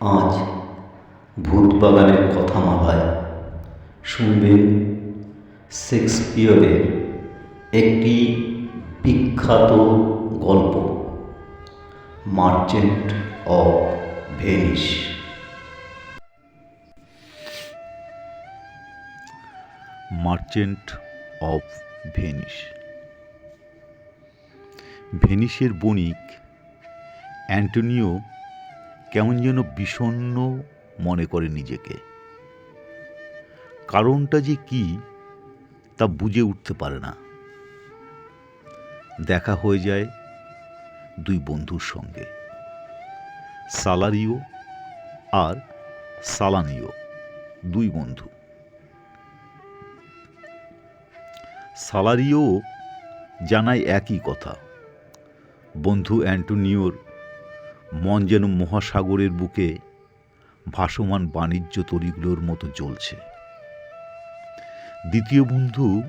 আজ ভূত বাগানের কথা মালায় শুনবেন শেক্সপিয়রের একটি বিখ্যাত গল্প, merchant of Venice. Merchant of Venice. ভেনিসের বণিক অ্যান্টোনিও কেমন যেন বিষণ্ণ মনে করে নিজেকে। কারণটা যে কি, তা বুঝে উঠতে পারে না। দেখা হয়ে যায় দুই বন্ধুর সঙ্গে। সালারিও আর সালানিও দুই বন্ধু। সালারিও জানায় একই কথা। বন্ধু অ্যান্টোনিওর মন যেন মহাসাগরের বুকে ভাসমান বাণিজ্য তরিগুলোর মতো জ্বলছে। দ্বিতীয় বন্ধু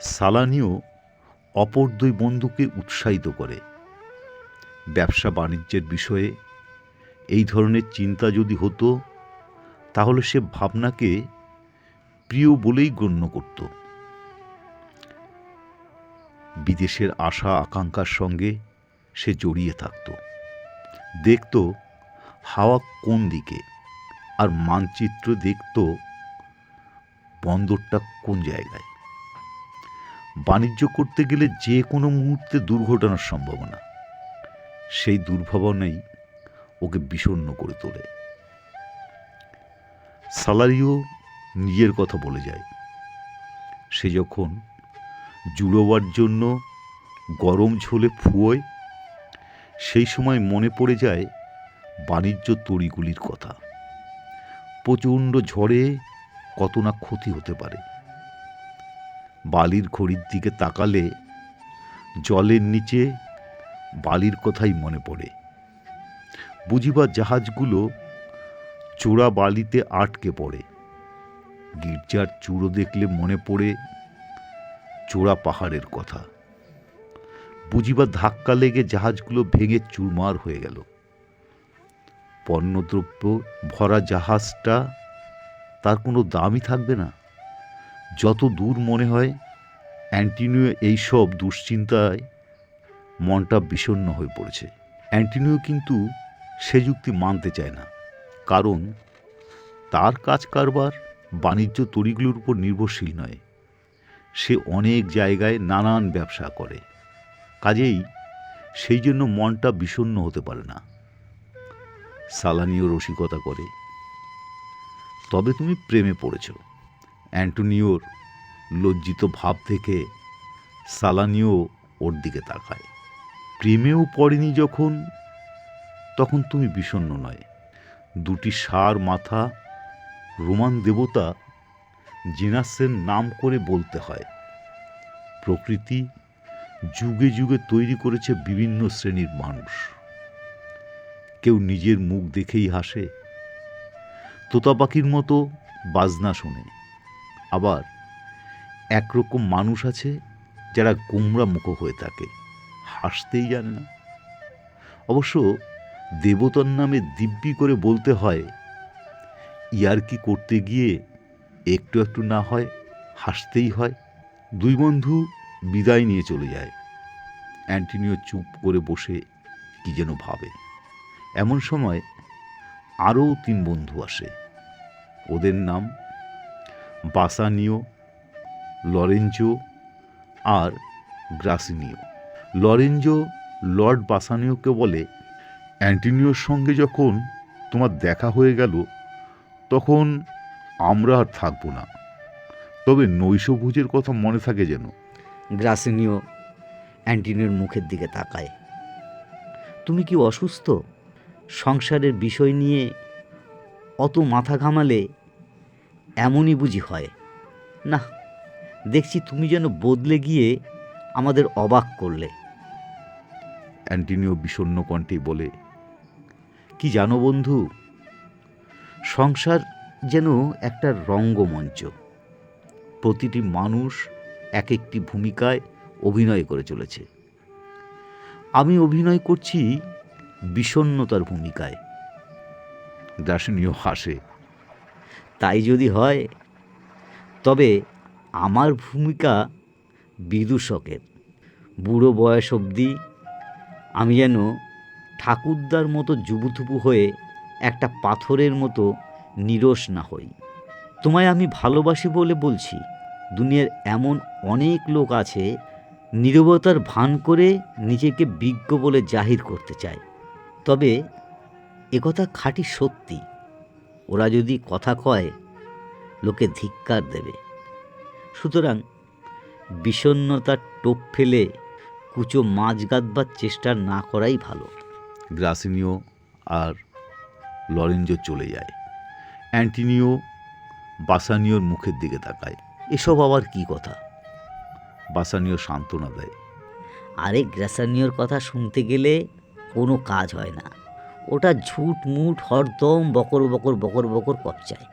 সালানিও অপর দুই বন্ধুকে উৎসাহিত করে। ব্যবসা বাণিজ্যের বিষয়ে এই ধরনের চিন্তা যদি হতো, তাহলে সে ভাবনাকে প্রিয় বলেই গণ্য করতো। বিদেশের আশা আকাঙ্ক্ষার সঙ্গে সে জড়িয়ে থাকত। দেখত হাওয়া কোন দিকে আর মানচিত্র দেখত বন্দরটা কোন জায়গায়। বাণিজ্য করতে গেলে যে কোনো মুহূর্তে দুর্ঘটনার সম্ভাবনা। সেই দুর্ভাবনাই ওকে বিষণ্ণ করে তোলে। সালারিও নিজের কথা বলে যায়। সে যখন জুড়োবার জন্য গরম ঝোলে ফুয়োয় সেই সময় মনে পড়ে যায় বাণিজ্য তড়িগুলির কথা। প্রচণ্ড ঝড়ে কত না ক্ষতি হতে পারে। বালির ঘড়ির দিকে তাকালে জলের নিচে বালির কথাই মনে পড়ে। বুঝিবা জাহাজগুলো চোরা বালিতে আটকে পড়ে। গির্জার চূড়ো দেখলে মনে পড়ে চোরা পাহাড়ের কথা। বুঝিবা ধাক্কা লেগে জাহাজগুলো ভেঙে চুরমার হয়ে গেল। পণ্যদ্রব্য, ভরা জাহাজটা, তার কোনো দামই থাকবে না। যত দূর মনে হয়, অ্যান্টিনিও এইসব দুশ্চিন্তায় মনটা বিষণ্ণ হয়ে পড়েছে। অ্যান্টিনিও কিন্তু সে যুক্তি মানতে চায় না, কারণ তার কাজ কারবার বাণিজ্য তরিগুলোর উপর নির্ভরশীল নয়। সে অনেক জায়গায় নানান ব্যবসা করে। কাজেই সেই জন্য মনটা বিষণ্ণ হতে পারে না। সালানিও রসিকতা করে। তবে তুমি প্রেমে পড়েছ। অ্যান্টোনিওর লজ্জিত ভাব থেকে সালানিও ওর দিকে তাকায়। প্রেমেও পড়েনি যখন, তখন তুমি বিষণ্ণ নয়। দুটি সার মাথা, রোমান দেবতা, জিনাসের নাম করে বলতে হয়। প্রকৃতি যুগে যুগে তৈরি করেছে বিভিন্ন শ্রেণির মানুষ। কেউ নিজের মুখ দেখেই হাসে তোতা পাখির মতো বাজনা শোনে। আবার একরকম মানুষ আছে যারা গোমরা মুখ হয়ে থাকে, হাসতেই জানে না। অবশ্য দেবতার নামে দিব্যি করে বলতে হয় ইয়ারকি করতে গিয়ে একটু একটু না হয়, হাসতেই হয়। দুই বন্ধু বিদায় নিয়ে চলে যায়। অ্যান্টিনিও চুপ করে বসে কি যেন ভাবে। এমন সময় আরও তিন বন্ধু আসে। ওদের নাম বাসানিও, লরেঞ্জো আর গ্রাসিনিও। লরেঞ্জো, লর্ড বাসানিওকে বলে, অ্যান্টিনিওর সঙ্গে যখন তোমার দেখা হয়ে গেল, তখন আমরা আর থাকব না। তবে নৈশভোজের কথা মনে থাকে যেন। গ্রাসিনিও অ্যান্টিনিওর মুখের দিকে তাকায়। তুমি কি অসুস্থ? সংসারের বিষয় নিয়ে অত মাথা ঘামালে এমনই বুঝি হয়। না, দেখছি তুমি যেন বদলে গিয়ে আমাদের অবাক করলে। অ্যান্টিনিও বিষণ্ণ কণ্ঠে বলে, কি জানো বন্ধু, সংসার যেন একটা রঙ্গমঞ্চ। প্রতিটি মানুষ এক একটি ভূমিকায় অভিনয় করে চলেছে। আমি অভিনয় করছি বিষণ্ণতার ভূমিকায়। গ্রাসিনীয় হাসে। তাই যদি হয় তবে আমার ভূমিকা বিদূষকের। বুড়ো বয়স অবধি আমি যেন ঠাকুরদার মতো জুবুথুবু হয়ে একটা পাথরের মতো নিরস না হই। তোমায় আমি ভালোবাসি বলে বলছি দুনিয়ার এমন অনেক লোক আছে, নীরবতার ভান করে নিজেকে বিজ্ঞ বলে জাহির করতে চায়। তবে একথা খাঁটি সত্যি। ওরা যদি কথা কয়, লোকে ধিক্কার দেবে। সুতরাং বিষণ্ণতার টোপ ফেলে কুচো মাছ গাঁদবার চেষ্টা না করাই ভালো। গ্রাসিনিও আর লরেঞ্জো চলে যায়। অ্যান্টিনিও বাসানিওর মুখের দিকে তাকায়। এসব আবার কি কথা? বাসানিও সান্ত্বনা দেয়। আরে গ্রাসানিয়র কথা শুনতে গেলে কোনো কাজ হয় না। ওটা ঝুট মুট হরদম বকর বকর বকর বকর কপচায়।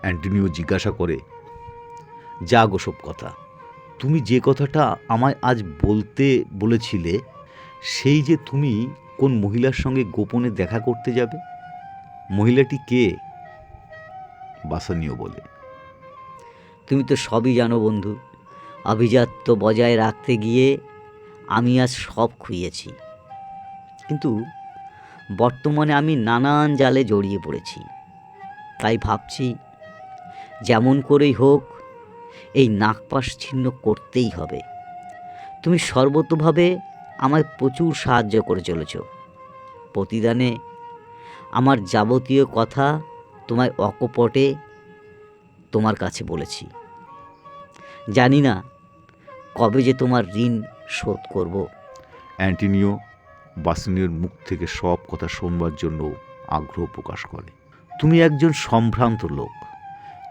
অ্যান্টনিও জিজ্ঞাসা করে যা গোসব কথা তুমি যে কথাটা আমায় আজ বলতে বলেছিলে সেই যে তুমি কোন মহিলার সঙ্গে গোপনে দেখা করতে যাবে? মহিলাটি কে? বাসানিও বলে তুমি তো সবই জানো বন্ধু আভিজাত্য বজায় রাখতে গিয়ে আমি আজ সব খুইয়েছি। কিন্তু বর্তমানে আমি নানান জালে জড়িয়ে পড়েছি। তাই ভাবছি, যেমন করেই হোক, এই নাকপাশ ছিন্ন করতেই হবে। তুমি সর্বতভাবে আমায় প্রচুর সাহায্য করে চলেছ। প্রতিদানে আমার যাবতীয় কথা তোমায় অকপটে তোমার কাছে বলেছি। জানি না কবে যে তোমার ঋণ শোধ করব? অ্যান্টিনিও বাসনিওর মুখ থেকে সব কথা শোনবার জন্য আগ্রহ প্রকাশ করে। তুমি একজন সম্ভ্রান্ত লোক।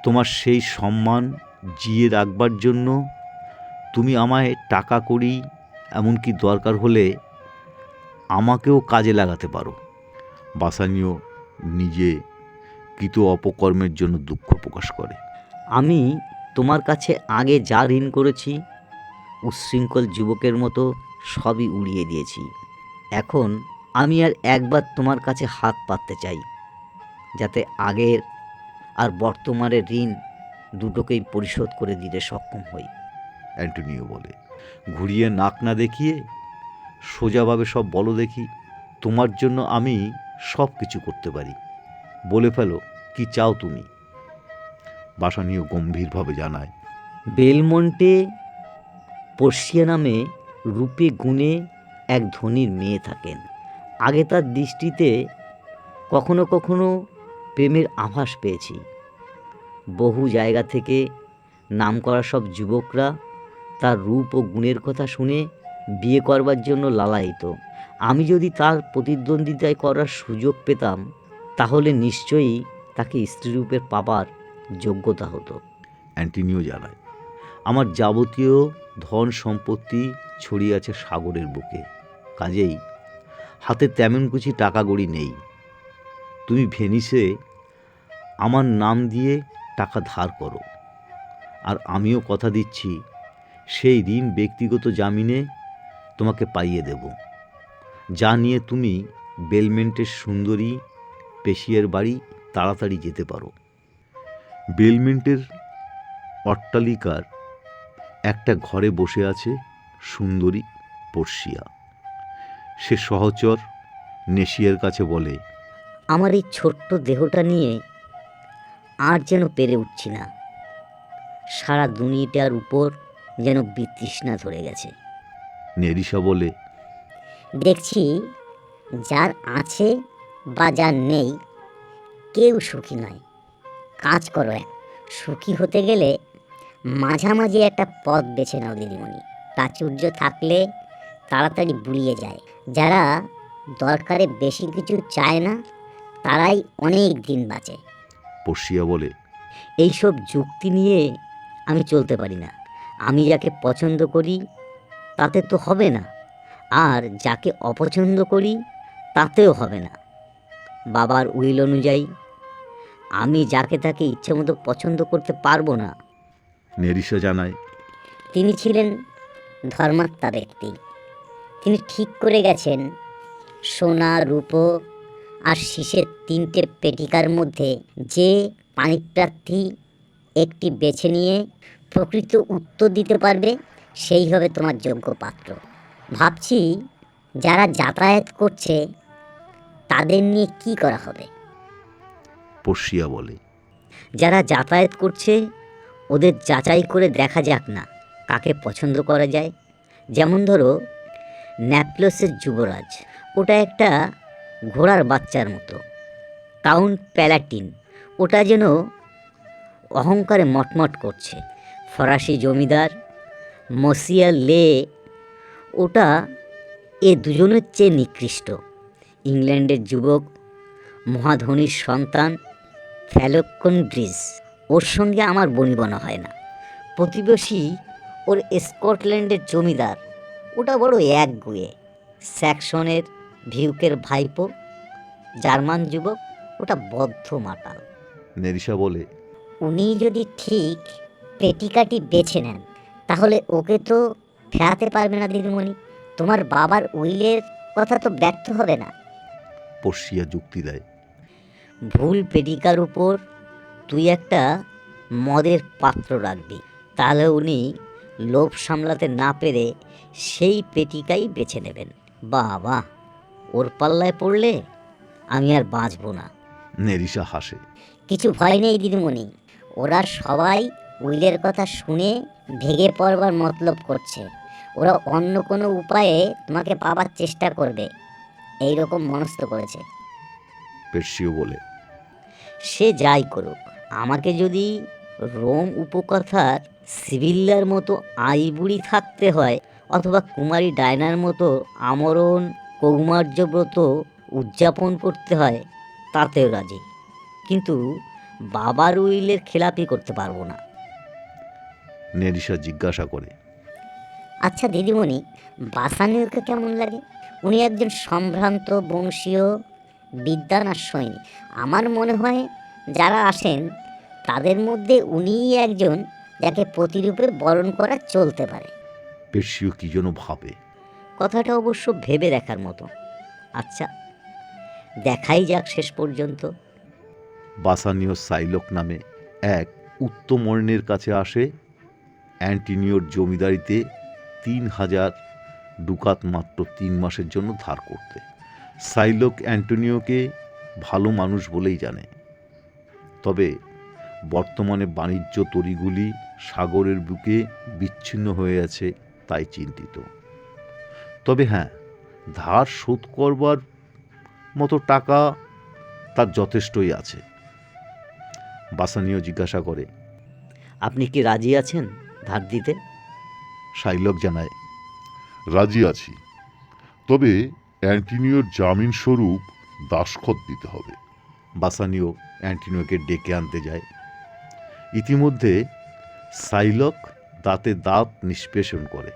তোমার সেই সম্মান জিয়ে রাখবার জন্য তুমি আমায় টাকা করি এমনকি দরকার হলে আমাকেও কাজে লাগাতে পারো। বাসানিও নিজে কৃত অপকর্মের জন্য দুঃখ প্রকাশ করে। আমি তোমার কাছে আগে যা ঋণ করেছি উচ্ছৃঙ্খল যুবকের মতো সবই উড়িয়ে দিয়েছি। এখন আমি আর একবার তোমার কাছে হাত পাততে চাই যাতে আগের আর বর্তমানের ঋণ দুটোকেই পরিশোধ করে দিতে সক্ষম হই। অ্যান্টনিও বলে ঘুরিয়ে নাক না দেখিয়ে সোজাভাবে সব বলো দেখি তোমার জন্য আমি সব কিছু করতে পারি। বলে ফেলো কি চাও তুমি? বাসানিও গম্ভীরভাবে জানায় বেলমন্টে পর্ষিয়া নামে রূপে গুণে এক ধনীর মেয়ে থাকেন। আগে তার দৃষ্টিতে কখনো কখনো প্রেমের আভাস পেয়েছি। বহু জায়গা থেকে নাম করা সব যুবকরা তার রূপ ও গুণের কথা শুনে বিয়ে করবার জন্য লালায়িত। আমি যদি তার প্রতিদ্বন্দ্বিতায় করার সুযোগ পেতাম, তাহলে নিশ্চয়ই তাকে স্ত্রীরূপের পাবার যোগ্যতা হতো। অ্যান্টিনিও জানায়। আমার যাবতীয় ধন সম্পত্তি ছড়িয়ে আছে সাগরের বুকে। কাজেই হাতে তেমন কিছু টাকা গড়ি নেই। তুমি ভেনিসে আমার নাম দিয়ে টাকা ধার করো। আর আমিও কথা দিচ্ছি, সেই ঋণ ব্যক্তিগত জামিনে তোমাকে পাইয়ে দেব। যা নিয়ে তুমি বেলমেন্টের সুন্দরী পেশিয়ার বাড়ি তাড়াতাড়ি যেতে পারো। বেলমেন্টের অট্টালিকার একটা ঘরে বসে আছে সুন্দরী পর্ষিয়া সে সহচর নেশিয়ার কাছে বলে আমার এই ছোট্ট দেহটা নিয়ে আর যেন পেরে উঠছি না। সারা দুনিয়াটার উপর যেন বিতৃষ্ণা ধরে গেছে। নেরিসা বলে দেখছি যার আছে বা যার নেই কেউ সুখী নয়। কাজ করো এক সুখী হতে গেলে মাঝামাঝি একটা পথ বেছে নাও দিদিমণি। প্রাচুর্য থাকলে তাড়াতাড়ি বুড়িয়ে যায়। যারা দরকারে বেশি কিছু চায় না তারাই অনেক দিন বাঁচে। পর্ষিয়া বলে এইসব যুক্তি নিয়ে আমি চলতে পারি না। আমি যাকে পছন্দ করি তাতে তো হবে না। আর যাকে অপছন্দ করি তাতেও হবে না। বাবার উইল অনুযায়ী আমি যাকে তাকে ইচ্ছে মতো পছন্দ করতে পারব না নেরিসা জানায়। তিনি ছিলেন ধর্মাত্মা ব্যক্তি। তিনি ঠিক করে গেছেন সোনা রূপো আর শীষের তিনটে পেটিকার মধ্যে যে পানিপ্রার্থী একটি বেছে নিয়ে প্রকৃত উত্তর দিতে পারবে সেই হবে তোমার যোগ্য পাত্র। ভাবছি যারা যাতায়াত করছে তাদের নিয়ে কি করা হবে? পর্ষিয়া বলে। যারা যাতায়াত করছে ওদের যাচাই করে দেখা যাক না কাকে পছন্দ করা যায়। যেমন ধরো, ন্যাপলসের যুবরাজ। ওটা একটা ঘোড়ার বাচ্চার মতো। Town palatine. ওটা যেন অহংকারে মটমট করছে। ফরাসি জমিদার মসিয়া লে, ওটা এ দুজনের চেয়ে নিকৃষ্ট। ইংল্যান্ডের যুবক, মহাধনীর সন্তান, ফ্যালকন ব্রিজ। ওর সঙ্গে আমার বনিবনা হয় না। প্রতিবেশী ওর স্কটল্যান্ডের জমিদার। ওটা বড় একগুয়ে স্যাকশনের ভিউকের ভাইপো জার্মান যুবক ওটা বদ্ধ মাতাল। নেরিসা বলে উনি যদি ঠিক পেটিকাটি বেছে নেন তাহলে ওকে তো ফেরাতে পারবে না দিদিমণি। তোমার বাবার উইলের কথা তো ব্যর্থ হবে না। পর্ষিয়া যুক্তি দেয়। ভুল পেটিকার উপর তুই একটা মদের পাত্র রাখবি। তাহলে উনি লোভ সামলাতে না পেরে সেই পেটিকাই বেছে নেবেন। বাবা ওর পাল্লায় পড়লে আমি আর বাঁচবো না। নেরিসা হাসে। কিছু ভয় নেই দিদিমণি। ওরা সবাই উইলের কথা শুনে ভেগে পড়বার মতলব করছে। ওরা অন্য কোনো উপায়ে তোমাকে পাবার চেষ্টা করবে। এই রকম মনস্থ করেছে। পের্সিও বলে। সে যাই করুক। আমাকে যদি রোম উপকথার সিভিল্লার মতো আইবুড়ি থাকতে হয় অথবা কুমারী ডায়নার মতো আমরণ কৌমার্যব্রত উদযাপন করতে হয় তাতেও রাজি। কিন্তু বাবার উইলের খেলাপি করতে পারব না। নেরিসা জিজ্ঞাসা করে। আচ্ছা দিদিমণি বাসানিওকে কেমন লাগে? উনি একজন সম্ভ্রান্ত বংশীয় বিদ্যানার সৈনিক। আমার মনে হয় যারা আসেন তাদের মধ্যে উনিই একজন যাকে প্রতিরূপে বরণ করা চলতে পারে। পের্সিও কি যেন ভাবে। কথাটা অবশ্য ভেবে দেখার মতো। আচ্ছা দেখাই যাক শেষ পর্যন্ত। বাসানীয় সাইলক নামে এক উত্তমর্ণের কাছে আসে। অ্যান্টিনিওর জমিদারিতে তিন হাজার ডুকাত মাত্র তিন মাসের জন্য ধার করতে। সাইলক অ্যান্টোনিওকে ভালো মানুষ বলেই জানে। তবে বর্তমানে বাণিজ্য তরিগুলি সাগরের বুকে বিচ্ছিন্ন হয়ে আছে তাই চিন্তিত। তবে হ্যাঁ ধার শোধ করবার মতো টাকা তার যথেষ্টই আছে। বাসানীয় জিজ্ঞাসা করে আপনি কি রাজি আছেন ধার দিতে? শাইলক জানায় রাজি আছি। তবে অ্যান্টিনিওর জামিন স্বরূপ দাসখত দিতে হবে। বাসানীয় অ্যান্টিনিওকে ডেকে আনতে যায়। ইতিমধ্যে সাইলক দাঁতে দাঁত নিষ্পেষণ করে।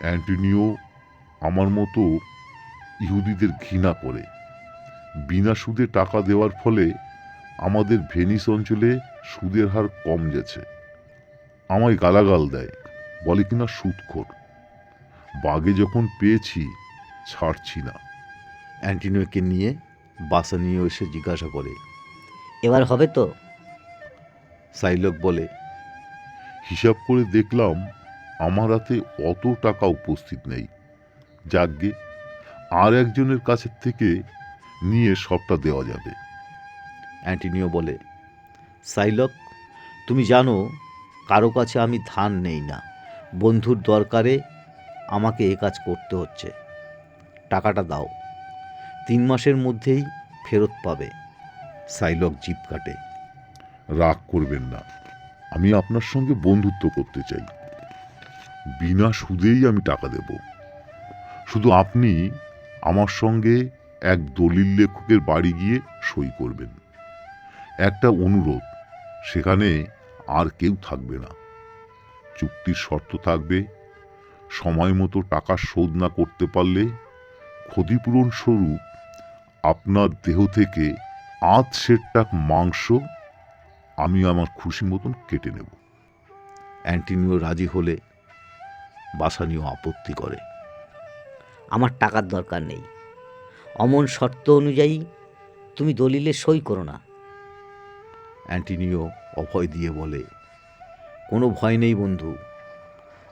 অ্যান্টিনিও আমার মতো ইহুদিদের ঘৃণা করে। বিনা সুদে টাকা দেওয়ার ফলে আমাদের ভেনিস অঞ্চলে সুদের হার কম গেছে। আমায় গালাগাল দেয় বলে কিনা সুদখোর। বাগে যখন পেয়েছি ছাড়ছি না। অ্যান্টিনিওকে নিয়ে বাসানীয় এসে জিজ্ঞাসা করে এবার হবে তো? সাইলক বলে, হিসাব করে দেখলাম আমার হাতে অত টাকা উপস্থিত নেই। যাকগে, আর একজনের কাছের থেকে নিয়ে সবটা দেওয়া যাবে। অ্যান্টিনিও বলে, সাইলক, তুমি জানো, কারও কাছে আমি ধান নেই না। বন্ধুর দরকারে আমাকে এ কাজ করতে হচ্ছে। টাকাটা দাও। তিন মাসের মধ্যেই ফেরত পাবে। সাইলক জিপ কাটে। রাগ করবেন না। আমি আপনার সঙ্গে বন্ধুত্ব করতে চাই। বিনা সুদেই আমি টাকা দেব। শুধু আপনি আমার সঙ্গে এক দলিল লেখকের বাড়ি গিয়ে সই করবেন। একটা অনুরোধ, সেখানে আর কেউ থাকবে না। চুক্তির শর্ত থাকবে, সময় মতো টাকা শোধ না করতে পারলে ক্ষতিপূরণ স্বরূপ আপনার দেহ থেকে আধ সের টাক মাংস আমি আমার খুশি মতন কেটে নেব। অ্যান্টিনিও রাজি হলে বাসানিও আপত্তি করে। আমার টাকার দরকার নেই। অমন শর্ত অনুযায়ী তুমি দলিলে সই করো না। অ্যান্টিনিও অভয় দিয়ে বলে কোনো ভয় নেই বন্ধু।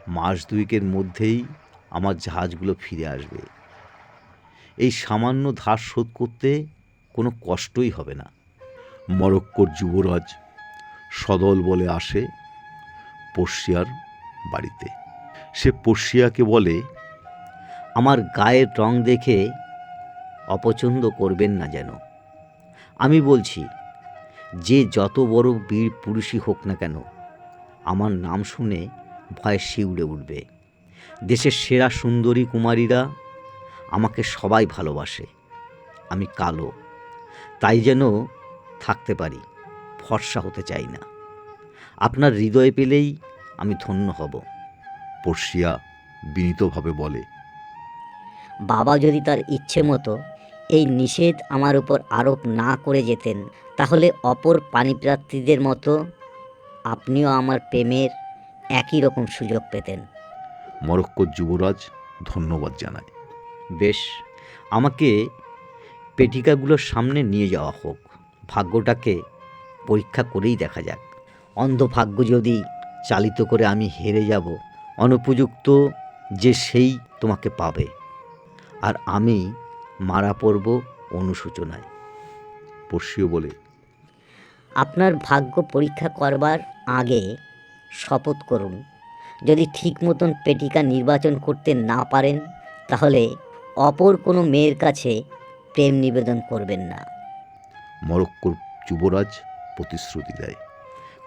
মাস দুয়েকের মধ্যেই আমার জাহাজগুলো ফিরে আসবে। এই সামান্য ধার শোধ করতে কোনো কষ্টই হবে না। মরক্কোর যুবরাজ সদল বলে আসে পর্ষিয়ার বাড়িতে। সে পর্ষিয়াকে বলে, আমার গায়ের রং দেখে অপছন্দ করবেন না যেন। আমি বলছি, যে যত বড় বীর পুরুষই হোক না কেন, আমার নাম শুনে ভয়ে শিউড়ে উঠবে। দেশের সেরা সুন্দরী কুমারীরা আমাকে সবাই ভালোবাসে। আমি কালো, তাই যেন থাকতে পারি। ফর্সা হতে চাই না। আপনার হৃদয় পেলেই আমি ধন্য হব। পর্ষিয়া বিনীতভাবে বলে বাবা যদি তার ইচ্ছে মতো এই নিষেধ আমার উপর আরোপ না করে যেতেন তাহলে অপর পানিপ্রার্থীদের মতো আপনিও আমার প্রেমের একই রকম সুযোগ পেতেন। মরক্কোর যুবরাজ ধন্যবাদ জানায়। বেশ আমাকে পেটিকাগুলোর সামনে নিয়ে যাওয়া হোক। ভাগ্যটাকে পরীক্ষা করেই দেখা যাক। অন্ধ ভাগ্য যদি চালিত করে আমি হেরে যাব অনুপযুক্ত যে সেই তোমাকে পাবে। আর আমি মারা পড়ব অনুশোচনায়। পর্ষীয় বলে। আপনার ভাগ্য পরীক্ষা করবার আগে শপথ করুন। যদি ঠিক মতন পেটিকা নির্বাচন করতে না পারেন তাহলে অপর কোনো মেয়ের কাছে প্রেম নিবেদন করবেন না। মরক্কোর যুবরাজ প্রতিশ্রুতি দেয়।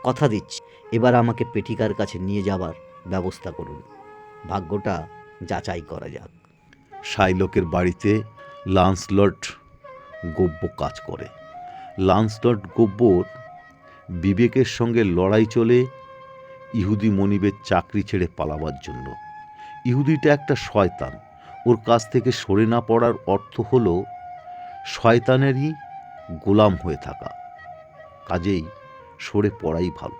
কথা দিচ্ছি এবার আমাকে পেটিকার কাছে নিয়ে যাবার ব্যবস্থা করুন। ভাগ্যটা যাচাই করা যাক। শাইলকের বাড়িতে লান্সলট গব্য কাজ করে। লান্সলট গব্যর বিবেকের সঙ্গে লড়াই চলে ইহুদি মনিবের চাকরি ছেড়ে পালাবার জন্য। ইহুদিটা একটা শয়তান। ওর কাছ থেকে সরে না পড়ার অর্থ হলো শয়তানেরই গোলাম হয়ে থাকা। কাজেই সরে পড়াই ভালো।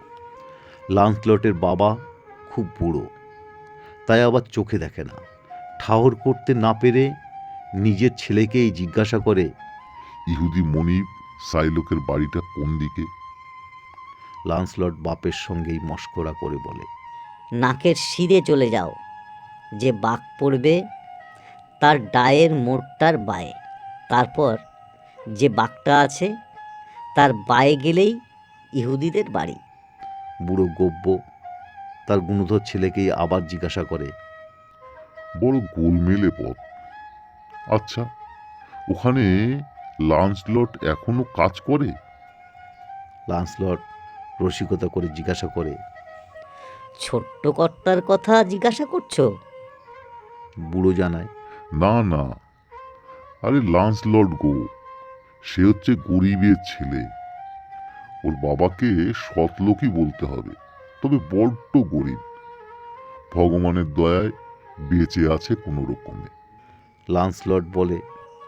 লান্সলটের বাবা খুব বুড়ো তাই আবার চোখে দেখে না। ঠাহর করতে না পেরে নিজের ছেলেকেই জিজ্ঞাসা করে ইহুদি মনিব সাইলোকের বাড়িটা কোন দিকে? লান্সলট বাপের সঙ্গেই মস্করা করে বলে নাকের শিরে চলে যাও যে বাঘ পড়বে তার ডায়ের মোড়টার বায়ে। তারপর যে বাঘটা আছে তার বায়ে গেলেই ইহুদিদের বাড়ি। বুড়ো গব্য তার গুণধর ছেলেকেই আবার জিজ্ঞাসা করে বড় গোলমেলে পথ আচ্ছা ওখানে লান্সলট এখনও কাজ করে? লান্সলট রসিকতা করে জিজ্ঞাসা করে ছোট্ট কর্তার কথা জিজ্ঞাসা করছ? বুড়ো জানায় না না। আরে লান্সলট গো সে হচ্ছে গরিবের ছেলে। ওর বাবাকে সৎলোকই বলতে হবে তবে বড্ড গরিব। ভগবানের দয়ায় বেঁচে আছে কোনো রকমে। লান্সলট বলে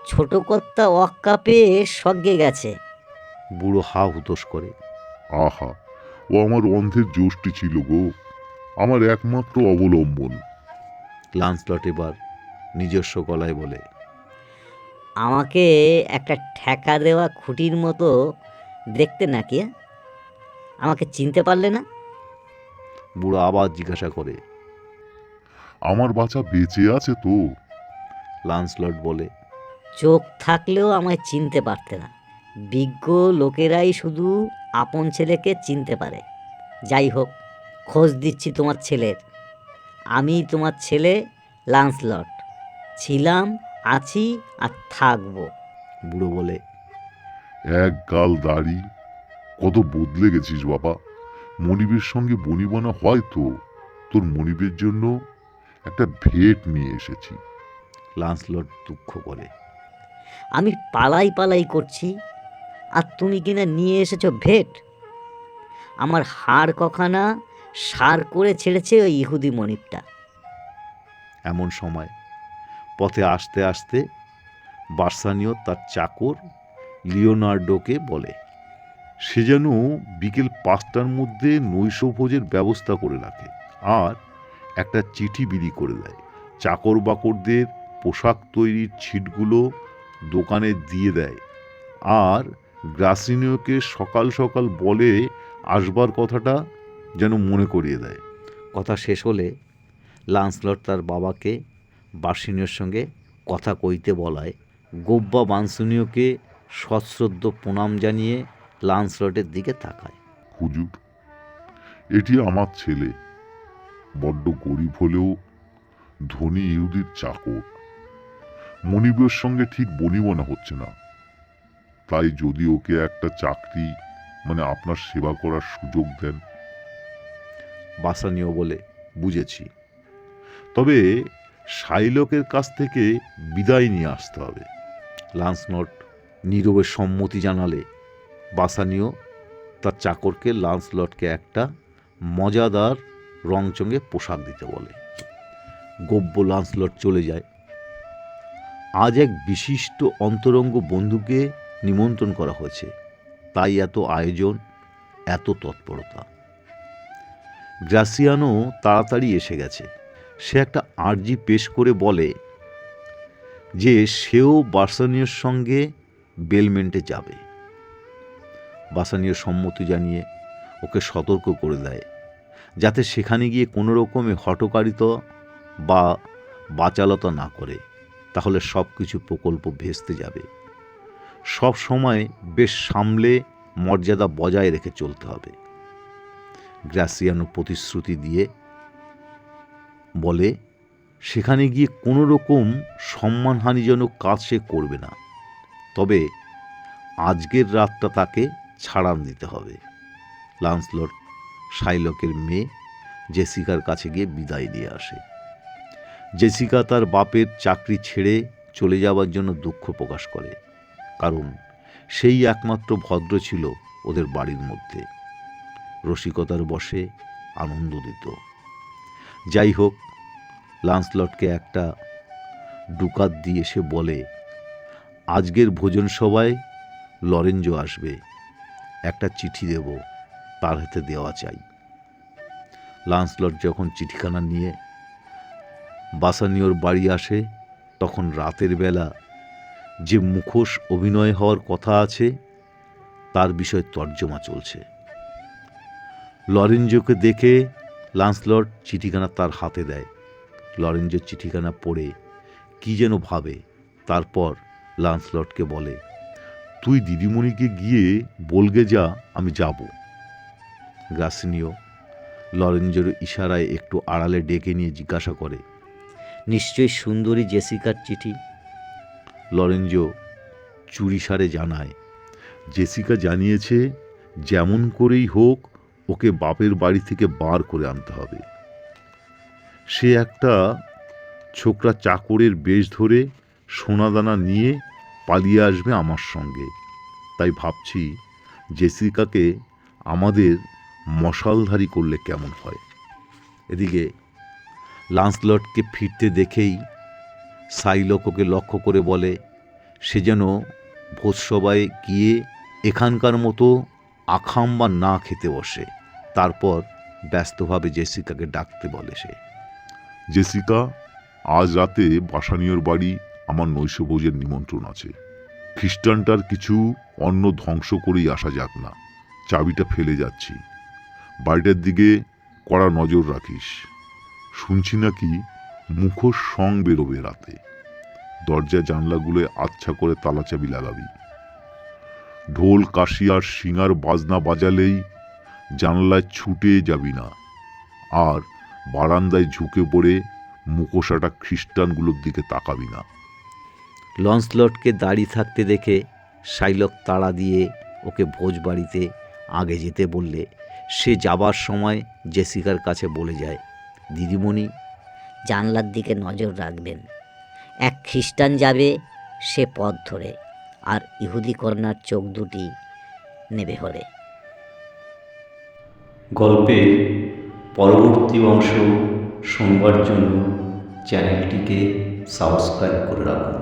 ছোট কর্তা অক্কা পেয়ে স্বর্গে গেছে। বুড়ো হা হুতোষ করে আহা ও আমার অন্ধের জোষ্ঠী ছিল গো। আমার একমাত্র অবলম্বন। লান্সলট এবার নিজস্ব গলায় বলে আমাকে একটা ঠেকা দেওয়া খুঁটির মতো দেখতে নাকি? আমাকে চিনতে পারলে না? বুড়ো আবার জিজ্ঞাসা করে আমার বাচ্চা বেঁচে আছে তো? লান্সলট বলে চোখ থাকলেও আমায় চিনতে পারতে না। বিজ্ঞ লোকেরাই শুধু আপন ছেলেকে চিনতে পারে। যাই হোক খোঁজ দিচ্ছি তোমার ছেলের। আমি তোমার ছেলে লান্সলট ছিলাম আছি আর থাকব বুড়ো বলে। এক গাল দাড়ি কত বদলে গেছিস বাবা। মনিবের সঙ্গে বনিবনা হয় তো তোর মনিবের জন্য একটা ভেট নিয়ে এসেছি। লান্সলট দুঃখ করে। আমি পালাই পালাই করছি আর তুমি কিনা নিয়ে এসেছ ভেট? আমার হাড় কখানা সার করে ছেড়েছে ওই ইহুদি মনিবটা। এমন সময় পথে আসতে আসতে বার্সানীয় তার চাকর লিওনার্ডোকে বলে, সে যেন বিকেল পাঁচটার মধ্যে নৈশভোজের ব্যবস্থা করে রাখে আর একটা চিঠি বিলি করে দেয়। চাকর বাকরদের পোশাক তৈরির ছিটগুলো দোকানে দিয়ে দেয় আর গ্রাসিনিওকে সকাল সকাল বলে আসবার কথাটা যেন মনে করিয়ে দেয়। কথা শেষ হলে লান্সলট তার বাবাকে বার্সিনীয়র সঙ্গে কথা কইতে বলায় গোব্বা বানসুনীয়কে সশ্রদ্ধ প্রণাম জানিয়ে লান্সলটের দিকে তাকায়। হুজুর এটি আমার ছেলে। বড্ড গরিব হলেও ধনী ইহুদির চাকর। মনিবের সঙ্গে ঠিক বনিবনা হচ্ছে না। তাই যদি ওকে একটা চাকরি মানে আপনার সেবা করার সুযোগ দেন। বাসানীয় বলে বুঝেছি। তবে শাইলকের কাছ থেকে বিদায় নিয়ে আসতে হবে। লান্সনট নীরবের সম্মতি জানালে বাসানীয় তার চাকরকে লান্সলটকে একটা মজাদার রংচঙে পোশাক দিতে বলে। গব্য লান্সলট চলে যায়। আজ এক বিশিষ্ট অন্তরঙ্গ বন্ধুকে নিমন্ত্রণ করা হয়েছে। তাই এত আয়োজন, এত তৎপরতা। গ্রাসিয়ানো তাড়াতাড়ি এসে গেছে। সে একটা আর্জি পেশ করে বলে যে সেও বার্সানীয়র সঙ্গে বেলমেন্টে যাবে। বাসানীয় সম্মতি জানিয়ে ওকে সতর্ক করে দেয়, যাতে সেখানে গিয়ে কোনো রকমে হটকারিতা বা বাচালতা না করে, তাহলে সব কিছু প্রকল্প ভেস্তে যাবে। সব সময় বেশ সামলে মর্যাদা বজায় রেখে চলতে হবে। গ্রাসিয়ানো প্রতিশ্রুতি দিয়ে বলে, সেখানে গিয়ে কোনো রকম সম্মানহানিজনক কাজ সে করবে না। তবে আজকের রাতটা তাকে ছাড়ান দিতে হবে। লান্সলট শাইলকের মেয়ে জেসিকার কাছে গিয়ে বিদায় দিয়ে আসে। জেসিকা তার বাপের চাকরি ছেড়ে চলে যাওয়ার জন্য দুঃখ প্রকাশ করে, কারণ সেই একমাত্র ভদ্র ছিল ওদের বাড়ির মধ্যে। রসিকতার বসে আনন্দ দিত। যাই হোক লান্সলটকে একটা ডুকাত দিয়ে সে বলে, আজকের ভোজন সভায় লরেঞ্জো আসবে। একটা চিঠি দেব, তার হাতে দেওয়া চাই। লান্সলট যখন চিঠিখানা নিয়ে বাসানিওর বাড়ি আসে, তখন রাতের বেলা যে মুখোশ অভিনয় হওয়ার কথা আছে, তার বিষয়ে তর্জমা চলছে। লরেঞ্জোকে দেখে লান্সলট চিঠিখানা তার হাতে দেয়। লরেঞ্জো চিঠিখানা পড়ে কি যেন ভাবে তারপর লান্সলটকে বলে তুই দিদিমণিকে গিয়ে বলগে যা আমি যাব। গ্রাসিনিও লরেঞ্জোর ইশারায় একটু আড়ালে ডেকে নিয়ে জিজ্ঞাসা করে নিশ্চয়ই সুন্দরী জেসিকার চিঠি? লরেঞ্জো চুরিসারে জানায় জেসিকা জানিয়েছে যেমন করেই হোক ওকে বাপের বাড়ি থেকে বার করে আনতে হবে। সে একটা ছোকরা চাকরের বেশ ধরে সোনাদানা নিয়ে পালিয়ে আসবে আমার সঙ্গে। তাই ভাবছি জেসিকাকে আমাদের মশালধারী করলে কেমন হয়। এদিকে লান্সলটকে ফিরতে দেখেই সাইলক ওকে লক্ষ্য করে বলে, সে যেন ভোজসভায় গিয়ে এখানকার মতো আখাম বা না খেতে বসে। তারপর ব্যস্তভাবে জেসিকাকে ডাকতে বলে সে। জেসিকা, আজ রাতে বাসানিয়র বাড়ি আমার নৈশভোজের নিমন্ত্রণ আছে। খ্রিস্টানটার কিছু অন্ন ধ্বংস করেই আসা যাক না, চাবিটা ফেলে যাচ্ছি। বাড়িটার দিকে কড়া নজর রাখিস। শুনছি নাকি মুখোশ সং বেরোবে রাতে। দরজা জানলাগুলোয় আচ্ছা করে তালা চাবি লাগাবি। ঢোল, কাশি আর শিঙার বাজনা বাজালেই জানলায় ছুটে যাবি না। আর বারান্দায় ঝুঁকে পড়ে মুখোশাটা খ্রিস্টানগুলোর দিকে তাকাবি না। লঞ্চলটকে দাঁড়িয়ে থাকতে দেখে শাইলক তাড়া দিয়ে ওকে ভোজ বাড়িতে আগে যেতে বললে। সে যাবার সময় জেসিকার কাছে বলে যায় দিদিমণি জানলার দিকে নজর রাখবেন। এক খ্রিস্টান যাবে সে পথ ধরে আর ইহুদি কন্যার চোখ দুটি নেবে হলে গল্পের পরবর্তী অংশ শুনবার জন্য চ্যানেলটিকে সাবস্ক্রাইব করে রাখুন।